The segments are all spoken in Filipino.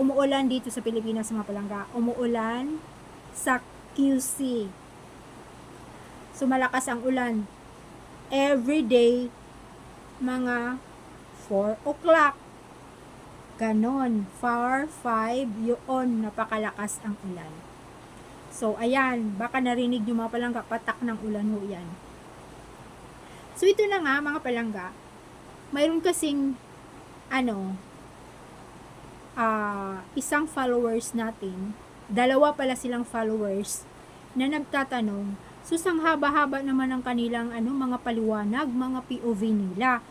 umuulan dito sa Pilipinas mga palangga. Umuulan sa QC. So malakas ang ulan. Every day, mga 4 o'clock. Ganon. Far 5, yun, napakalakas ang ulan. So, ayan, baka narinig nyo mga palangga, patak ng ulan ho yan. So, ito na nga mga palangga, mayroon kasing, ano, ah, isang followers natin, dalawa pala silang followers, na nagtatanong, susang haba-haba naman ang kanilang ano, mga paliwanag, mga POV nila,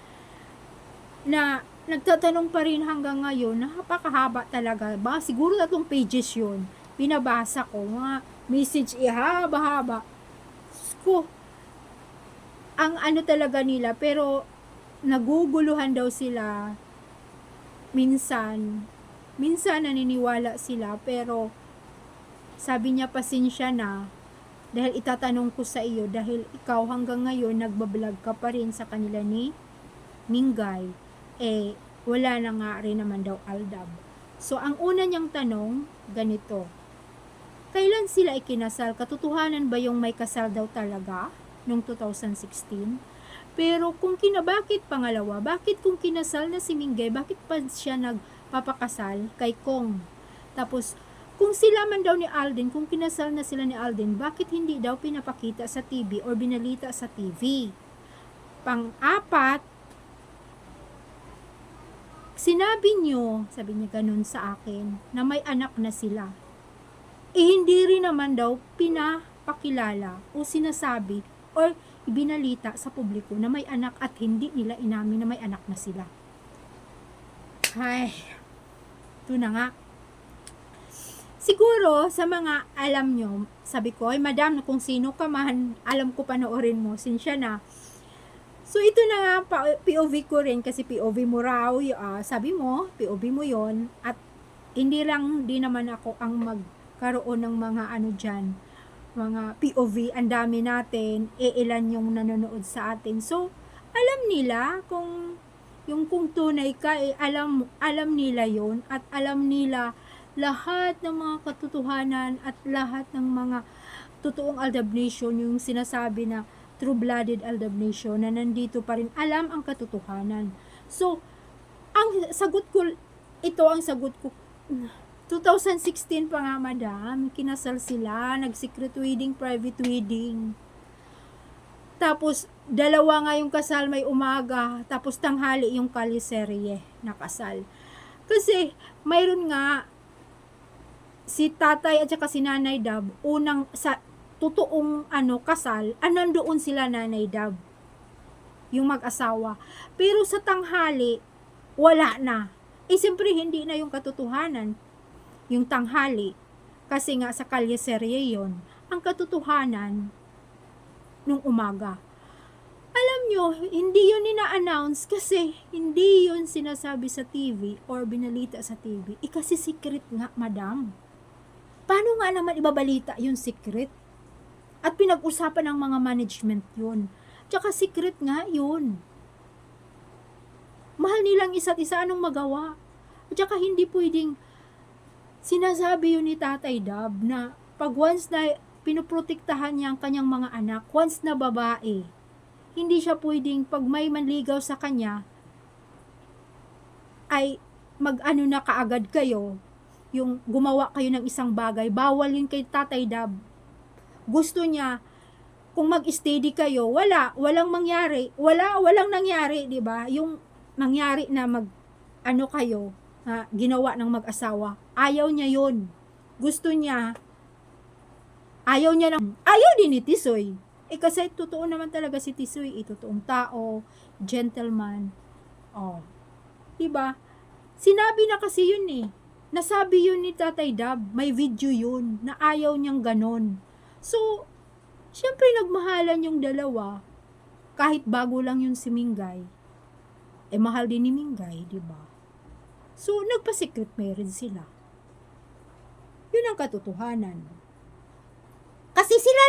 na nagtatanong pa rin hanggang ngayon, napakahaba talaga. Ba, siguro tatlong pages yun. Binabasa ko, mga message ihaba-haba. Diyos ko, ang ano talaga nila, pero naguguluhan daw sila minsan. Minsan naniniwala sila, pero sabi niya pasensya na dahil itatanong ko sa iyo dahil ikaw hanggang ngayon nagbablog ka pa rin sa kanila ni Mingay eh wala na nga rin naman daw Aldab. So ang una niyang tanong ganito. Kailan sila ikinasal? Katotohanan ba yung may kasal daw talaga noong 2016? Pero kung kina bakit pangalawa, bakit kung kinasal na si Mingay, bakit pa siya nagpapakasal kay Kong? Tapos kung sila man daw ni Alden, kung kinasal na sila ni Alden, bakit hindi daw pinapakita sa TV or binalita sa TV? Pang-apat, sinabi nyo, sabi niya ganun sa akin, na may anak na sila. Eh hindi rin naman daw pinapakilala o sinasabi or ibinalita sa publiko na may anak at hindi nila inamin na may anak na sila. Ay, ito na nga. Siguro, sa mga alam nyo, sabi ko, ay madam, kung sino ka man, alam ko panoorin mo, sinsya na. So, ito na nga, POV ko rin, kasi POV mo raw, ah, sabi mo, POV mo yon at hindi lang di naman ako ang magkaroon ng mga ano dyan, mga POV, ang dami natin, e ilan yung nanonood sa atin. So, alam nila kung yung kung tunay ka, eh, alam, alam nila yon at alam nila lahat ng mga katotohanan at lahat ng mga totoong Aldab Nation, yung sinasabi na true-blooded Aldab Nation na nandito pa rin, alam ang katotohanan. So, ang sagot ko, ito ang sagot ko, 2016 pa nga madam, kinasal sila, nag-secret wedding, private wedding. Tapos, dalawa nga yung kasal may umaga, tapos tanghali yung kaliserye na kasal. Kasi, mayroon nga, si tatay at saka si nanay Dab, unang sa totoong ano kasal, ah, nandoon sila nanay Dab. Yung mag-asawa. Pero sa tanghali, wala na. Eh, siyempre, hindi na yung katotohanan. Yung tanghali. Kasi nga sa kalyeserye yon ang katotohanan nung umaga. Alam nyo, hindi yun ina-announce kasi hindi yun sinasabi sa TV or binalita sa TV. Eh kasi secret nga, madam. Paano nga naman ibabalita yung secret? At pinag-usapan ng mga management yun. Tsaka secret nga yun. Mahal nilang isa't isa anong magawa. At tsaka hindi pwedeng sinasabi yun ni Tatay Dab na pag once na pinuprotektahan niya ang kanyang mga anak, once na babae, hindi siya pwedeng pag may manligaw sa kanya, ay mag-ano na kaagad kayo, yung gumawa kayo ng isang bagay, bawal yun kay Tatay Dab. Gusto niya, kung mag-steady kayo, wala, walang mangyari, wala, walang nangyari, di ba? Yung nangyari na mag, ano kayo, na ginawa ng mag-asawa, ayaw niya yun. Gusto niya, ayaw niya ng, ayaw din ni Tisoy. Eh kasi totoo naman talaga si Tisoy, eh, totoong tao, gentleman. Oh. 'Di ba? Sinabi na kasi yun eh. Nasabi yun ni Tatay Dab, may video yun, na ayaw niyang ganon. So, syempre nagmahalan yung dalawa, kahit bago lang yung si Mingay. Eh, mahal din ni Mingay, di ba? So, nagpa-secret marriage sila. Yun ang katotohanan. Kasi sila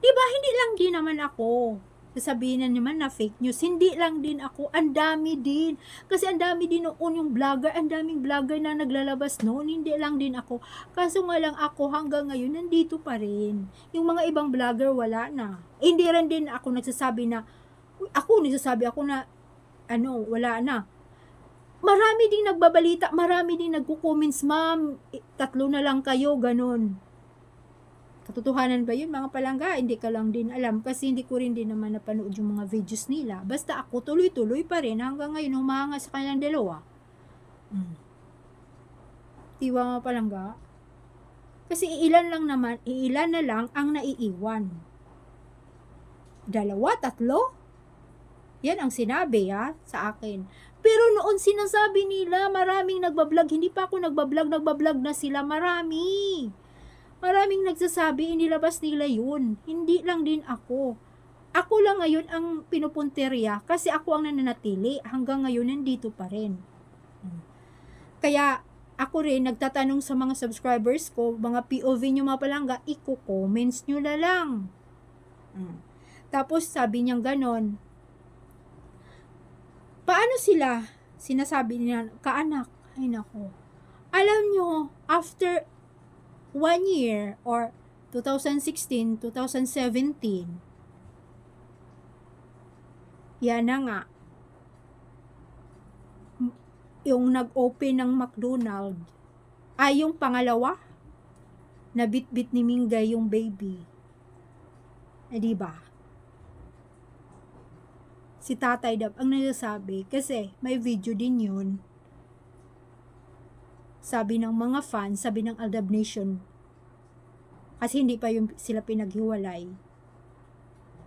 di ba, hindi lang din naman ako. sasabihin na naman na fake news. Hindi lang din ako, ang dami din. Kasi ang dami din noon yung vlogger, ang daming vlogger na naglalabas noon, hindi lang din ako. Kaso nga lang ako hanggang ngayon, nandito pa rin. Yung mga ibang vlogger, wala na. Hindi rin din ako nagsasabi na, "Uy, ako nagsasabi ako na, ano, wala na. Marami ding nagbabalita, marami ding nagko-comments, ma'am, eh, tatlo na lang kayo, ganun katotohanan ba yun mga palangga? Hindi ka lang din alam kasi hindi ko rin din naman napanood yung mga videos nila. Basta ako tuloy-tuloy pa rin hanggang ngayon humanga sa kanilang dalawa. Mm. diba mga palangga? Kasi ilan lang naman ilan na lang ang naiiwan. Dalawa, tatlo? Yan ang sinabi ha sa akin. Pero noon sinasabi nila maraming nagbablog. Hindi pa ako nagbablog nagbablog na sila marami Maraming nagsasabi, inilabas nila yun. Hindi lang din ako. Ako lang ngayon ang pinupunterya kasi ako ang nananatili. Hanggang ngayon, nandito pa rin. Kaya, ako rin, nagtatanong sa mga subscribers ko, mga POV nyo mga palangga, i-comments nyo na lang. Tapos, sabi niyang ganon, paano sila, sinasabi niya, kaanak, ay nako, alam nyo, after one year or 2016, 2017, yan na nga, yung nag-open ng McDonald, ay yung pangalawa, na bit-bit ni Mingay yung baby. Eh, di ba? Si Tatay Dab ang nagsasabi kasi may video din yun sabi ng mga fans, sabi ng Aldab Nation, kasi hindi pa yung sila pinaghiwalay.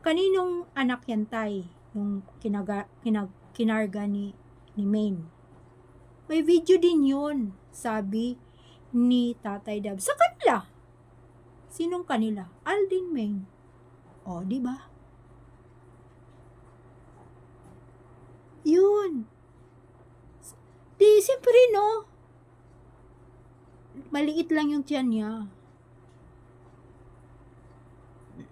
Kaninong anak yan tay? Yung kinaga, kinag, kinarga ni, ni Maine. May video din yun, sabi ni Tatay Dab. Sa kanila. Sinong kanila? Aldin Maine. O, di ba? Yun. Di, siyempre no, maliit lang yung tiyan niya.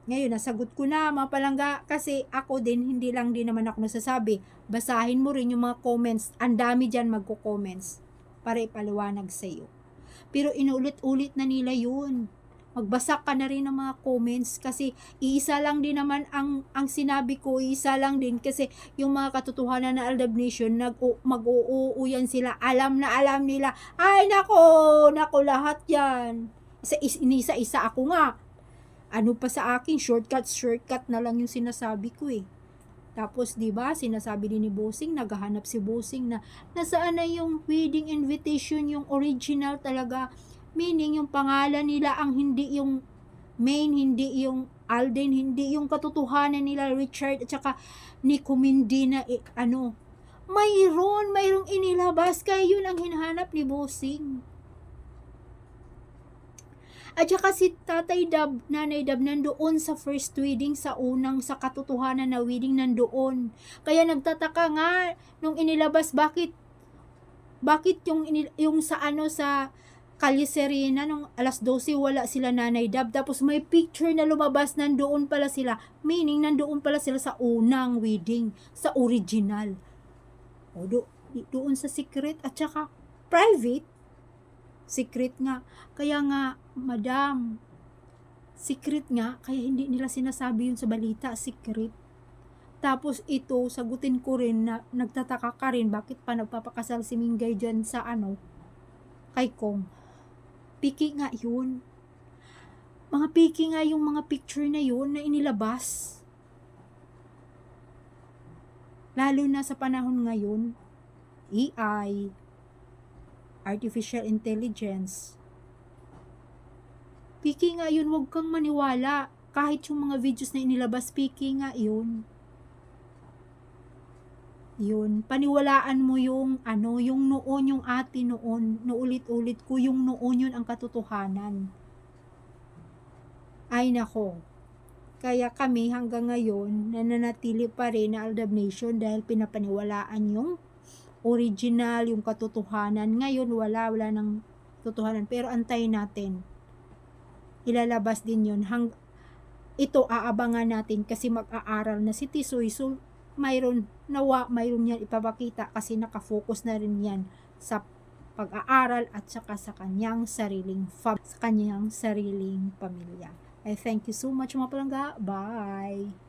Ngayon, nasagot ko na mga palangga kasi ako din, hindi lang din naman ako nasasabi. Basahin mo rin yung mga comments. Ang dami dyan magko-comments para ipaliwanag sa iyo. Pero inulit-ulit na nila yun. Magbasa ka na rin ng mga comments kasi iisa lang din naman ang ang sinabi ko, isa lang din kasi yung mga katotohanan na Aldab Nation nag mag-uuo yan sila. Alam na alam nila. Ay nako, nako lahat yan. Isa isa, isa ako nga. Ano pa sa akin, shortcut, shortcut na lang yung sinasabi ko eh. Tapos, di ba, sinasabi din ni Bossing, naghahanap si Bossing na nasaan na yung wedding invitation, yung original talaga Meaning, yung pangalan nila ang hindi yung main, hindi yung Alden, hindi yung katotohanan nila Richard at saka Nico Mindina, eh, ano, mayroon, mayroong inilabas, kaya yun ang hinahanap ni Bossing. At saka si Tatay Dab, Nanay Dab, nandoon sa first wedding, sa unang, sa katotohanan na wedding, nandoon. Kaya nagtataka nga, nung inilabas, bakit, bakit yung, yung sa ano, sa, Kalye Serena nung alas 12 wala sila Nanay Dab. Tapos may picture na lumabas nandoon pala sila. Meaning nandoon pala sila sa unang wedding sa original. O do, doon sa secret at saka private. Secret nga. Kaya nga madam secret nga. Kaya hindi nila sinasabi yun sa balita secret. Tapos ito sagutin ko rin na nagtataka ka rin bakit pa nagpapakasal si Mingay dyan sa ano kay Kong Piki nga yun. Mga piki nga yung mga picture na yun na inilabas. Lalo na sa panahon ngayon, AI, artificial intelligence. Piki nga yun, huwag kang maniwala. Kahit yung mga videos na inilabas, piki nga yun yun, paniwalaan mo yung ano, yung noon, yung ati noon, naulit-ulit ko yung noon yun ang katotohanan. Ay nako. Kaya kami hanggang ngayon nananatili pa rin na Aldab Nation dahil pinapaniwalaan yung original, yung katotohanan. Ngayon wala, wala ng totohanan. Pero antayin natin. Ilalabas din yun. Hang, ito aabangan natin kasi mag-aaral na si Tisoy. So, mayroon, nawa, mayroon yan ipapakita kasi nakafocus na rin yan sa pag-aaral at saka sa kanyang sariling fam- sa kanyang sariling pamilya. I thank you so much mga palangga. Bye!